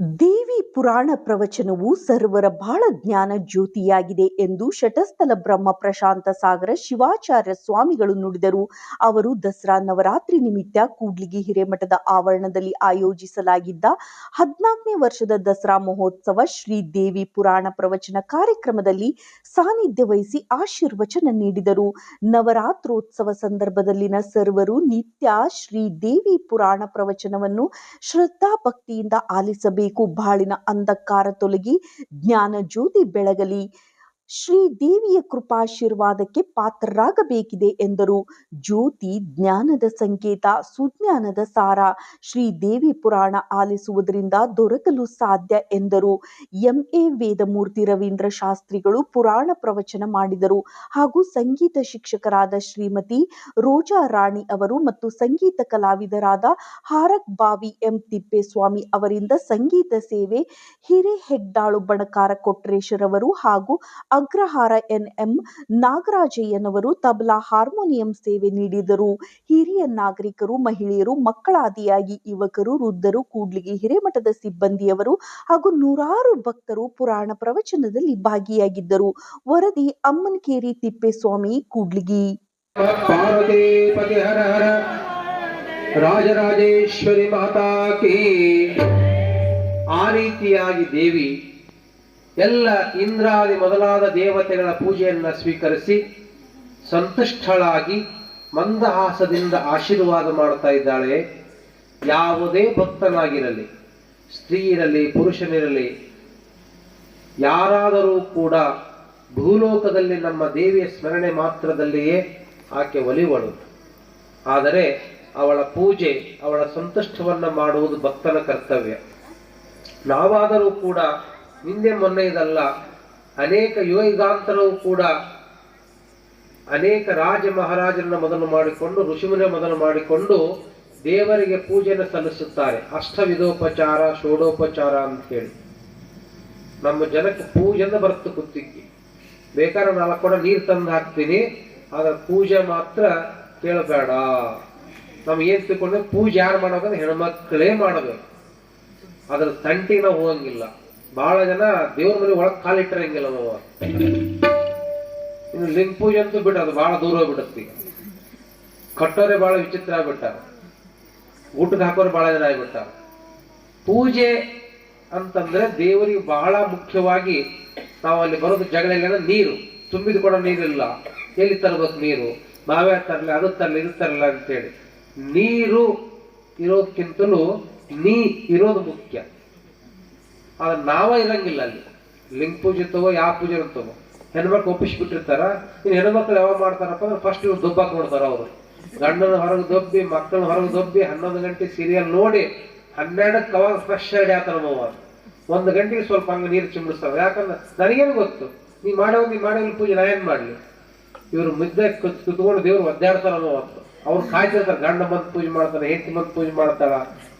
ದೇವಿ ಪುರಾಣ ಪ್ರವಚನವು ಸರ್ವರ ಬಹಳ ಜ್ಞಾನ ಜ್ಯೋತಿಯಾಗಿದೆ ಎಂದು ಶಟಸ್ಥಲ ಬ್ರಹ್ಮ ಪ್ರಶಾಂತ ಸಾಗರ ಶಿವಾಚಾರ್ಯ ಸ್ವಾಮಿಗಳು ನುಡಿದರು. ಅವರು ದಸರಾ ನವರಾತ್ರಿ ನಿಮಿತ್ತ ಕೂಡ್ಲಿಗಿ ಹಿರೇಮಠದ ಆವರಣದಲ್ಲಿ ಆಯೋಜಿಸಲಾಗಿದ್ದ ಹದಿನಾಲ್ಕನೇ ವರ್ಷದ ದಸರಾ ಮಹೋತ್ಸವ ಶ್ರೀ ದೇವಿ ಪುರಾಣ ಪ್ರವಚನ ಕಾರ್ಯಕ್ರಮದಲ್ಲಿ ಸಾನ್ನಿಧ್ಯ ವಹಿಸಿ ಆಶೀರ್ವಚನ ನೀಡಿದರು. ನವರಾತ್ರೋತ್ಸವ ಸಂದರ್ಭದಲ್ಲಿನ ಸರ್ವರು ನಿತ್ಯ ಶ್ರೀ ದೇವಿ ಪುರಾಣ ಪ್ರವಚನವನ್ನು ಶ್ರದ್ಧಾ ಭಕ್ತಿಯಿಂದ ಆಲಿಸಬೇಕು. ಬಾಳಿನ ಅಂಧಕಾರ ತೊಲಗಿ ಜ್ಞಾನ ಜ್ಯೋತಿ ಬೆಳಗಲಿ. ಶ್ರೀ ದೇವಿಯ ಕೃಪಾಶೀರ್ವಾದಕ್ಕೆ ಪಾತ್ರರಾಗಬೇಕಿದೆ ಎಂದರು. ಜ್ಯೋತಿ, ಜ್ಞಾನದ ಸಂಕೇತ, ಸುಜ್ಞಾನದ ಸಾರ, ಶ್ರೀ ದೇವಿ ಪುರಾಣ ಆಲಿಸುವುದರಿಂದ ದೊರಕಲು ಸಾಧ್ಯ ಎಂದರು. ಎಂಎ ವೇದಮೂರ್ತಿ ರವೀಂದ್ರ ಶಾಸ್ತ್ರಿಗಳು ಪುರಾಣ ಪ್ರವಚನ ಮಾಡಿದರು ಹಾಗೂ ಸಂಗೀತ ಶಿಕ್ಷಕರಾದ ಶ್ರೀಮತಿ ರೋಜಾ ರಾಣಿ ಅವರು ಮತ್ತು ಸಂಗೀತ ಕಲಾವಿದರಾದ ಹಾರಕ್ ಬಾವಿ ಎಂ ತಿಪ್ಪೇಸ್ವಾಮಿ ಅವರಿಂದ ಸಂಗೀತ ಸೇವೆ ಹಿರೇಹೆಗ್ದಾಳು ಬಣಕಾರ ಕೊಟ್ರೇಶರವರು ಹಾಗೂ ಅಗ್ರಹಾರ ಎನ್ಎಂ ನಾಗರಾಜಯ್ಯನವರು ತಬಲಾ ಹಾರ್ಮೋನಿಯಂ ಸೇವೆ ನೀಡಿದರು. ಹಿರಿಯ ನಾಗರಿಕರು, ಮಹಿಳೆಯರು, ಮಕ್ಕಳಾದಿಯಾಗಿ ಯುವಕರು, ವೃದ್ಧರು, ಕೂಡ್ಲಿಗಿ ಹಿರೇಮಠದ ಸಿಬ್ಬಂದಿಯವರು ಹಾಗೂ ನೂರಾರು ಭಕ್ತರು ಪುರಾಣ ಪ್ರವಚನದಲ್ಲಿ ಭಾಗಿಯಾಗಿದ್ದರು. ವರದಿ ಅಮ್ಮನಕೇರಿ ತಿಪ್ಪೇಸ್ವಾಮಿ, ಕೂಡ್ಲಿಗಿ. ರಾಜರಾಜೇಶ್ವರಿ ಮಾತಾಕಿ ಆ ರೀತಿಯಾಗಿ ದೇವಿ ಎಲ್ಲ ಇಂದ್ರಾದಿ ಮೊದಲಾದ ದೇವತೆಗಳ ಪೂಜೆಯನ್ನು ಸ್ವೀಕರಿಸಿ ಸಂತುಷ್ಟಳಾಗಿ ಮಂದಹಾಸದಿಂದ ಆಶೀರ್ವಾದ ಮಾಡ್ತಾ ಇದ್ದಾಳೆ. ಯಾವುದೇ ಭಕ್ತನಾಗಿರಲಿ ಸ್ತ್ರೀ ಇರಲಿ ಪುರುಷನಿರಲಿ, ಯಾರಾದರೂ ಕೂಡ ಭೂಲೋಕದಲ್ಲಿ ನಮ್ಮ ದೇವಿಯ ಸ್ಮರಣೆ ಮಾತ್ರದಲ್ಲಿಯೇ ಆಕೆ ಒಲಿವಳು. ಆದರೆ ಅವಳ ಪೂಜೆ, ಅವಳ ಸಂತುಷ್ಟವನ್ನು ಮಾಡುವುದು ಭಕ್ತನ ಕರ್ತವ್ಯ. ನಾವಾದರೂ ಕೂಡ ನಿನ್ನೆ ಮೊನ್ನೆ ಇದಲ್ಲ. ಅನೇಕ ಯುಗಾಂತರವೂ ಕೂಡ ಅನೇಕ ರಾಜ ಮಹಾರಾಜರನ್ನ ಮೊದಲು ಮಾಡಿಕೊಂಡು ಋಷಿಮುನಿಯ ಮೊದಲು ಮಾಡಿಕೊಂಡು ದೇವರಿಗೆ ಪೂಜೆಯನ್ನು ಸಲ್ಲಿಸುತ್ತಾರೆ. ಅಷ್ಟವಿಧೋಪಚಾರ, ಷೋಡೋಪಚಾರ ಅಂತ ಹೇಳಿ. ನಮ್ಮ ಜನಕ್ಕೆ ಪೂಜೆಯನ್ನು ಬರುತ್ತೆ ಕುತ್ತಿಗೆ. ಬೇಕಾದ್ರೆ ನಾಲ್ಕು ಕೂಡ ನೀರು ತಂದು ಹಾಕ್ತೀನಿ, ಆದ್ರೆ ಪೂಜೆ ಮಾತ್ರ ಕೇಳಬೇಡ. ನಮ್ಗೆ ಏನ್ ತಿಳ್ಕೊಂಡ್ರೆ ಪೂಜೆ ಯಾರು ಮಾಡಬೇಕಂದ್ರೆ ಹೆಣ್ಮಕ್ಳೇ ಮಾಡಬೇಕು ಅದ್ರ ತಂಟಿಗೆ ನಾವು ಹೋಗಂಗಿಲ್ಲ ಬಹಳ ಜನ ದೇವ್ರ ಮನೆ ಒಳಗ್ ಕಾಲಿಟ್ಟಿರಂಗಿಲ್ಲ ನಾವು ಇನ್ನು ಲಿಂಗ ಪೂಜೆ ಅಂತೂ ಬಿಟ್ಟು, ಅದು ಬಹಳ ದೂರ ಹೋಗ್ಬಿಡುತ್ತೆ ಕಟ್ಟೋರೆ ಬಹಳ ವಿಚಿತ್ರ ಆಗ್ಬಿಟ್ಟ. ಊಟಕ್ಕೆ ಹಾಕೋರು ಬಹಳ ಜನ ಆಗ್ಬಿಟ್ಟ. ಪೂಜೆ ಅಂತಂದ್ರೆ ದೇವರಿಗೆ ಬಹಳ ಮುಖ್ಯವಾಗಿ ನಾವು ಅಲ್ಲಿ ಬರೋದು ಜಗಳ ನೀರು. ತುಂಬಿದ ಕೂಡ ನೀರಿಲ್ಲ. ಎಲ್ಲಿ ತರಬೇಕು ನೀರು? ನಾವೇ ತರಲಿ, ಅದು ತರಲಿ, ಇದು ತರಲ್ಲ ಅಂತೇಳಿ. ನೀರು ಇರೋದಕ್ಕಿಂತಲೂ ನೀ ಇರೋದು ಮುಖ್ಯ. ಆದ್ರೆ ನಾವ ಇರಂಗಿಲ್ಲ ಅಲ್ಲಿ. ಲಿಂಗ ಪೂಜೆ ತಗೋ ಯಾವ ಪೂಜೆ ತಗೋ. ಹೆಣ್ಮಕ್ಳು ಒಪ್ಪಿಸ್ಬಿಟ್ಟಿರ್ತಾರ. ಇನ್ನು ಹೆಣ್ಮಕ್ಳು ಯಾವಾಗ ಮಾಡ್ತಾರಪ್ಪ ಅಂದ್ರೆ ಫಸ್ಟ್ ಇವ್ರು ದುಬ್ಬಾಕ್ ನೋಡ್ತಾರ ಅವರು. ಗಂಡನ ಹೊರಗೆ ದೊಬ್ಬಿ, ಮಕ್ಕಳನ್ನ ಹೊರಗೆ ದೊಬ್ಬಿ, ಹನ್ನೊಂದು ಗಂಟೆ ಸೀರಿಯಲ್ ನೋಡಿ ಹನ್ನೆರಡಕ್ಕೆ ಅವಾಗ ಫ್ರೆಶ್ ರೆಡಿ ಮಾವ ಒಂದು ಗಂಟೆಗೆ ಸ್ವಲ್ಪ ಹಂಗೆ ನೀರು ಚಿಮ್ಮಿಸ್ತಾವ ಯಾಕಂದ್ರೆ ನನಗೇನು ಗೊತ್ತು? ನೀ ಮಾಡೋ ನೀ ಮಾಡೋ ಪೂಜೆ ನಾ ಏನು ಮಾಡ್ಲಿ? ಇವರು ಮುದ್ದೆ ಕುತ್- ಕುತ್ಕೊಂಡು ದೇವ್ರು ಒದ್ದಾಡ್ತಾರ ಅವತ್ತು ಅವ್ರು. ಕಾಯ್ತಿರ್ತಾರೆ ಗಂಡ ಬಂದು ಪೂಜೆ ಮಾಡ್ತಾನೆ, ಹೆಂಡತಿ ಬಂದು ಪೂಜೆ ಮಾಡ್ತಾರ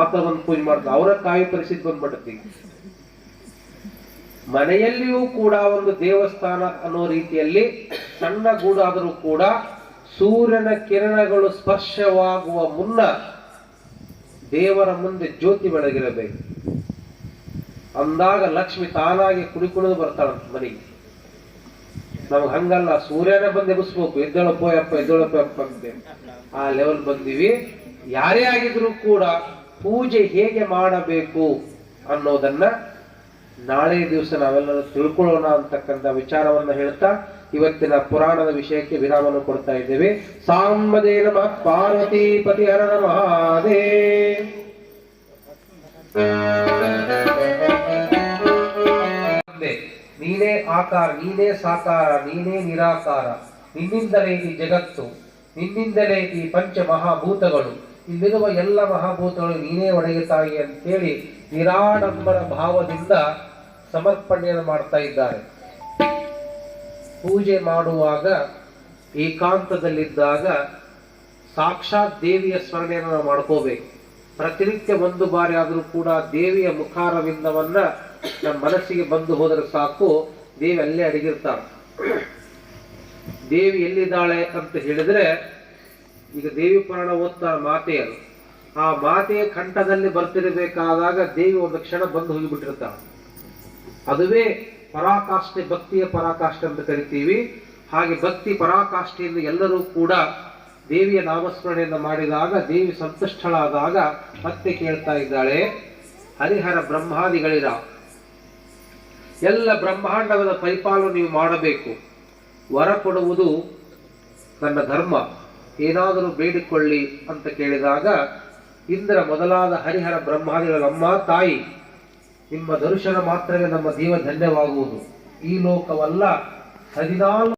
ಮಕ್ಕಳು ಬಂದು ಪೂಜೆ ಮಾಡ್ತಾರ ಅವರ ಕಾಯಿ ಪರಿಸ್ಥಿತಿ ಬಂದ್ಬಿಟ್ಟತಿ ಮನೆಯಲ್ಲಿಯೂ ಕೂಡ ಒಂದು ದೇವಸ್ಥಾನ ಅನ್ನೋ ರೀತಿಯಲ್ಲಿ ಸಣ್ಣ ಗೂಡಾದರೂ ಕೂಡ ಸೂರ್ಯನ ಕಿರಣಗಳು ಸ್ಪರ್ಶವಾಗುವ ಮುನ್ನ ದೇವರ ಮುಂದೆ ಜ್ಯೋತಿ ಬೆಳಗಿರಬೇಕು. ಅಂದಾಗ ಲಕ್ಷ್ಮಿ ತಾನಾಗಿ ಕುಡಿಕುಣಿದು ಬರ್ತಾಳ ಮನೆಗೆ. ನಮ್ಗೆ ಹಂಗಲ್ಲ, ಸೂರ್ಯನೇ ಬಂದು ಎಬ್ಬಿಸ್ಬೇಕು. ಎದ್ದೊಳಪ್ಪ ಯಪ್ಪ ಎದ್ದೊಳಪ್ಪ ಯಪ್ಪ ಅಂತ. ಆ ಲೆವೆಲ್ ಬಂದಿವಿ. ಯಾರೇ ಆಗಿದ್ರು ಕೂಡ ಪೂಜೆ ಹೇಗೆ ಮಾಡಬೇಕು ಅನ್ನೋದನ್ನ ನಾಳೆ ದಿವಸ ನಾವೆಲ್ಲರೂ ತಿಳ್ಕೊಳ್ಳೋಣ ಅಂತಕ್ಕಂಥ ವಿಚಾರವನ್ನ ಹೇಳ್ತಾ ಇವತ್ತಿನ ಪುರಾಣದ ವಿಷಯಕ್ಕೆ ವಿರಾಮವನ್ನು ಕೊಡ್ತಾ ಇದ್ದೇವೆ. ಸಾಂಬದೇ ನಮಃ ಪಾರ್ವತಿ ಪತಿ ಹರ. ನೀನೇ ಆಕಾರ, ನೀನೇ ಸಾಕಾರ, ನೀನೇ ನಿರಾಕಾರ. ನಿನ್ನಿಂದಲೇ ಈ ಜಗತ್ತು, ನಿನ್ನಿಂದಲೇ ಈ ಪಂಚ ಮಹಾಭೂತಗಳು ಇಲ್ಲಿರುವ ಎಲ್ಲ ಮಹಾಭೂತಗಳು ನೀನೇ ಒಡೆಯುತ್ತಾಯಿ ತಾಯಿ ಅಂತೇಳಿ ನಿರಾಡಂಬರ ಭಾವದಿಂದ ಸಮರ್ಪಣೆಯನ್ನು ಮಾಡ್ತಾ ಇದ್ದಾರೆ. ಪೂಜೆ ಮಾಡುವಾಗ ಏಕಾಂತದಲ್ಲಿದ್ದಾಗ ಸಾಕ್ಷಾತ್ ದೇವಿಯ ಸ್ಮರಣೆಯನ್ನು ನಾವು ಮಾಡ್ಕೋಬೇಕು. ಪ್ರತಿನಿತ್ಯ ಒಂದು ಬಾರಿ ಆದರೂ ಕೂಡ ದೇವಿಯ ಮುಖಾರವಿಂದವನ್ನ ನಮ್ಮ ಮನಸ್ಸಿಗೆ ಬಂದು ಹೋದರೆ ಸಾಕು. ದೇವಿ ಅಲ್ಲೇ ಅಡಗಿರ್ತಾಳೆ. ದೇವಿ ಎಲ್ಲಿದ್ದಾಳೆ ಅಂತ ಹೇಳಿದ್ರೆ, ಈಗ ದೇವಿ ಪುರಾಣ ಓದ್ತಾ ಮಾತೇ ಅದು. ಆ ಮಾತೆಯ ಕಂಠದಲ್ಲಿ ಬರ್ತಿರಬೇಕಾದಾಗ ದೇವಿ ಒಂದು ಕ್ಷಣ ಬಂದು ಹೋಗಿಬಿಟ್ಟಿರ್ತಾಳೆ. ಅದುವೇ ಪರಾಕಾಷ್ಠೆ ಭಕ್ತಿಯ ಪರಾಕಾಷ್ಠೆ ಅಂತ ಕರಿತೀವಿ. ಹಾಗೆ ಭಕ್ತಿ ಪರಾಕಾಷ್ಠೆಯಿಂದ ಎಲ್ಲರೂ ಕೂಡ ದೇವಿಯ ನಾಮಸ್ಮರಣೆಯನ್ನು ಮಾಡಿದಾಗ, ದೇವಿ ಸಂತುಷ್ಟಳಾದಾಗ ಮತ್ತೆ ಕೇಳ್ತಾ ಇದ್ದಾಳೆ, ಹರಿಹರ ಬ್ರಹ್ಮಾದಿಗಳಿರ. ಎಲ್ಲ ಬ್ರಹ್ಮಾಂಡದ ಪರಿಪಾಲನೆ ನೀವು ಮಾಡಬೇಕು. ವರ ಕೊಡುವುದು ನನ್ನ ಧರ್ಮ. ಏನಾದರೂ ಬೇಡಿಕೊಳ್ಳಿ ಅಂತ ಕೇಳಿದಾಗ, ಇಂದ್ರ ಮೊದಲಾದ ಹರಿಹರ ಬ್ರಹ್ಮಾದಿಗಳ ಅಮ್ಮ ತಾಯಿ ನಿಮ್ಮ ದರ್ಶನ ಮಾತ್ರವೇ ನಮ್ಮ ಜೀವ ಧನ್ಯವಾಗುವುದು. ಈ ಲೋಕವಲ್ಲ ಹದಿನಾಲ್ಕು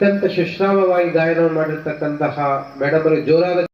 ಅತ್ಯಂತ ಸುಶ್ರಾಮವಾಗಿ ಗಾಯನ ಮಾಡಿರ್ತಕ್ಕಂತಹ ಮೇಡಮ್ ಜೋರಾದ